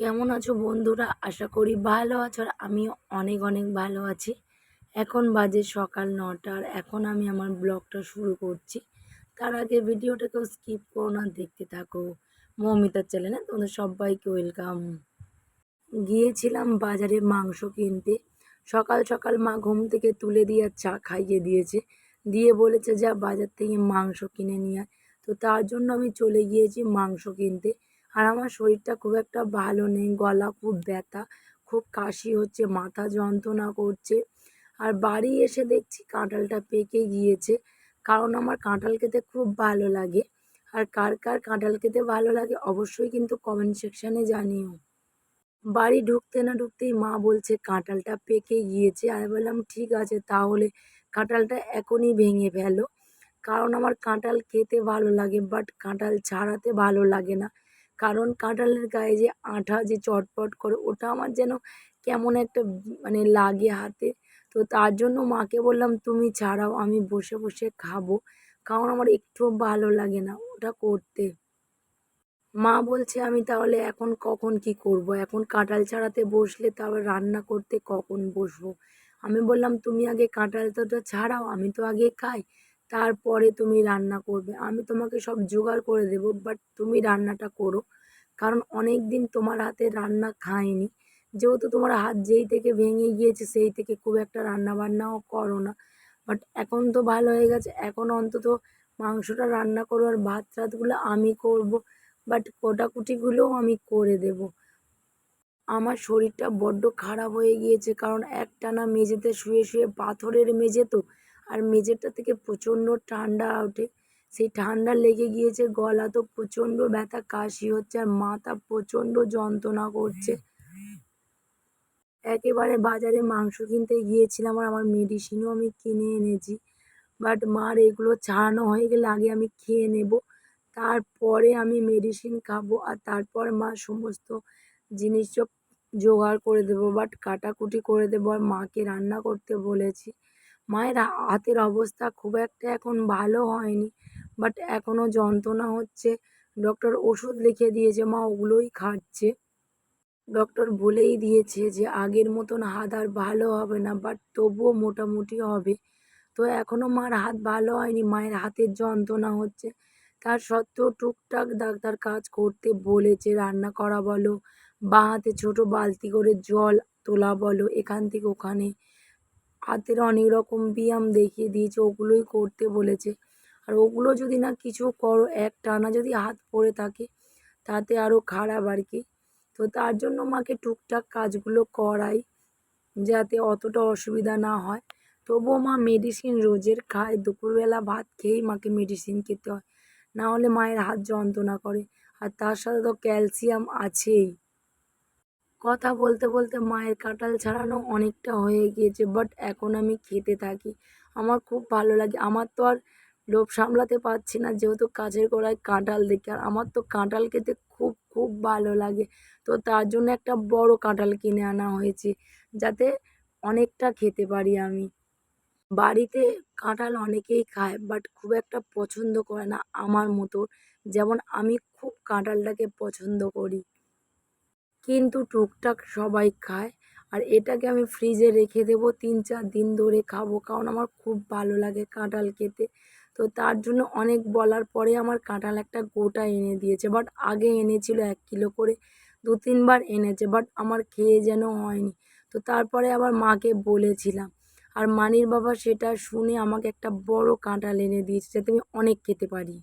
কেমন আছো বন্ধুরা? আশা করি ভালো আছো আর আমিও অনেক অনেক ভালো আছি। এখন বাজে সকাল নটার এখন আমি আমার ব্লগটা শুরু করছি। তার আগে ভিডিওটাকেও স্কিপ করো না, দেখতে থাকো। মৌমিতার চ্যানেলে তোমাদের সবাইকে ওয়েলকাম। গিয়েছিলাম বাজারে মাংস কিনতে। সকাল সকাল মা ঘুম থেকে তুলে দিয়ে চা খাইয়ে দিয়েছে। দিয়ে বলেছে, যা বাজার থেকে মাংস কিনে নিয়ে আয়। তো তার জন্য আমি চলে গিয়েছি মাংস কিনতে। আর আমার শরীরটা খুব একটা ভালো নেই, গলা খুব ব্যথা, খুব কাশি হচ্ছে, মাথা যন্ত্রণা করছে। আর বাড়ি এসে দেখছি কাঁঠালটা পেকে গিয়েছে, কারণ আমার কাঁঠাল খেতে খুব ভালো লাগে। আর কার কার কাঁঠাল খেতে ভালো লাগে অবশ্যই কিন্তু কমেন্ট সেকশানে জানিও। বাড়ি ঢুকতে না ঢুকতেই মা বলছে, কাঁঠালটা পেকে গিয়েছে। আমি বললাম, ঠিক আছে, তাহলে কাঁঠালটা এখনই ভেঙে ফেলো। কারণ আমার কাঁঠাল খেতে ভালো লাগে বাট কাঁঠাল ছাড়াতে ভালো লাগে না। কারণ কাঁঠালের গায়ে যে আঠা, যে চটপট করে, ওটা আমার যেন কেমন একটা মানে লাগে হাতে। তো তার জন্য মাকে বললাম, তুমি ছাড়াও আমি বসে বসে খাব। কারণ আমার একটুও ভালো লাগে না ওটা করতে। মা বলছে, আমি তাহলে এখন কখন কি করব? এখন কাঁঠাল ছাড়াতে বসলে তারপর রান্না করতে কখন বসবো? আমি বললাম, তুমি আগে কাঁঠালটা ছাড়াও, আমি তো আগে খাই। তারপরে তুমি রান্না করবে। আমি তোমাকে সব জোগাড় করে দেবো বাট তুমি রান্নাটা করো। কারণ অনেক দিন তোমার হাতে রান্না খাইনি। যেহেতু তোমার হাত যেই থেকে ভেঙে গিয়েছে, সেই থেকে খুব একটা রান্না বান্নাও করো না। বাট এখন তো ভালো হয়ে গেছে। এখন অন্তত মাংসটা রান্না করো আর ভাত টাতগুলো আমি করব বাট কোটাকুটিগুলোও আমি করে দেব। আমার শরীরটা বড্ড খারাপ হয়ে গিয়েছে, কারণ একটানা মেঝেতে শুয়ে শুয়ে পাথরের মেঝে তো আর মেঝেটা থেকে প্রচণ্ড ঠান্ডা ওঠে। সেই ঠান্ডা লেগে গিয়েছে, গলা তো প্রচণ্ড ব্যথা, কাশি হচ্ছে আর মাথা প্রচণ্ড যন্ত্রণা করছে। একেবারে বাজারে মাংস কিনতে গিয়েছিলাম আর আমার মেডিসিনও আমি কিনে এনেছি। বাট মার এগুলো ছাড়ানো হয়ে গেলে আগে আমি খেয়ে নেব। তারপরে আমি মেডিসিন খাব আর তারপর মা সমস্ত জিনিস সব জোগাড় করে দেবো। বাট কাটাকুটি করে দেবো আর মাকে রান্না করতে বলেছি। মায়ের, হাতের অবস্থা খুব একটা এখন ভালো হয়নি। বাট এখনও যন্ত্রণা হচ্ছে। ডক্টর ওষুধ লিখে দিয়েছে, মা ওগুলোই খাচ্ছে। ডক্টর বলেই দিয়েছে যে, আগের মতন হাত আর ভালো হবে না বাট তবুও মোটামুটি হবে। তো এখনও মার হাত ভালো হয়নি, মায়ের হাতের যন্ত্রণা হচ্ছে। তার সত্ত্বেও টুকটাক ডাক্তার কাজ করতে বলেছে, রান্না করা বলো, বা হাতে ছোটো বালতি করে জল তোলা বলো, এখান থেকে ওখানে। হাতের অনেক রকম ব্যায়াম দেখিয়ে দিয়েছে, ওগুলোই করতে বলেছে। আর ওগুলো যদি না কিছু করো, এক টানা যদি হাত পড়ে থাকে, তাতে আরও খারাপ আর কি। তো তার জন্য মাকে টুকটাক কাজগুলো করাই, যাতে অতটা অসুবিধা না হয়। তবুও মা মেডিসিন রোজের খায়, দুপুরবেলা ভাত খেয়েই মাকে মেডিসিন খেতে হয়। না হলে মায়ের হাত যন্ত্রণা করে। আর তার সাথে তো ক্যালসিয়াম আছেই। কথা বলতে বলতে মায়ের কাঁঠাল ছাড়ানো অনেকটা হয়ে গিয়েছে বাট এখন আমি খেতে থাকি। আমার খুব ভালো লাগে। আমার তো আর লোভ সামলাতে পারছি না, যেহেতু কাছের গোড়ায় কাঁঠাল দেখি, আর আমার তো কাঁঠাল খেতে খুব খুব ভালো লাগে। তো তার জন্য একটা বড় কাঁঠাল কিনে আনা হয়েছে, যাতে অনেকটা খেতে পারি আমি। বাড়িতে কাঁঠাল অনেকেই খায় বাট খুব একটা পছন্দ করে না আমার মতো। যেমন আমি খুব কাঁঠালটাকে পছন্দ করি। কিন্তু টুকটাক সবাই খায়। আর এটাকে আমি ফ্রিজে রেখে দেবো তিন চার দিন ধরে খাব, কারণ আমার খুব ভালো লাগে কাঁঠাল খেতে। তো তার জন্য অনেক বলার পরে আমার কাঁঠাল একটা গোটা এনে দিয়েছে বাট আগে এনেছিল এক কিলো করে, দু তিনবার এনেছে বাট আমার খেয়ে যেন হয়নি। তো তারপরে আবার মাকে বলেছিলাম, আর মানির বাবা সেটা শুনে আমাকে একটা বড় কাঁঠাল এনে দিয়েছে, যাতে আমি অনেক খেতে পারি।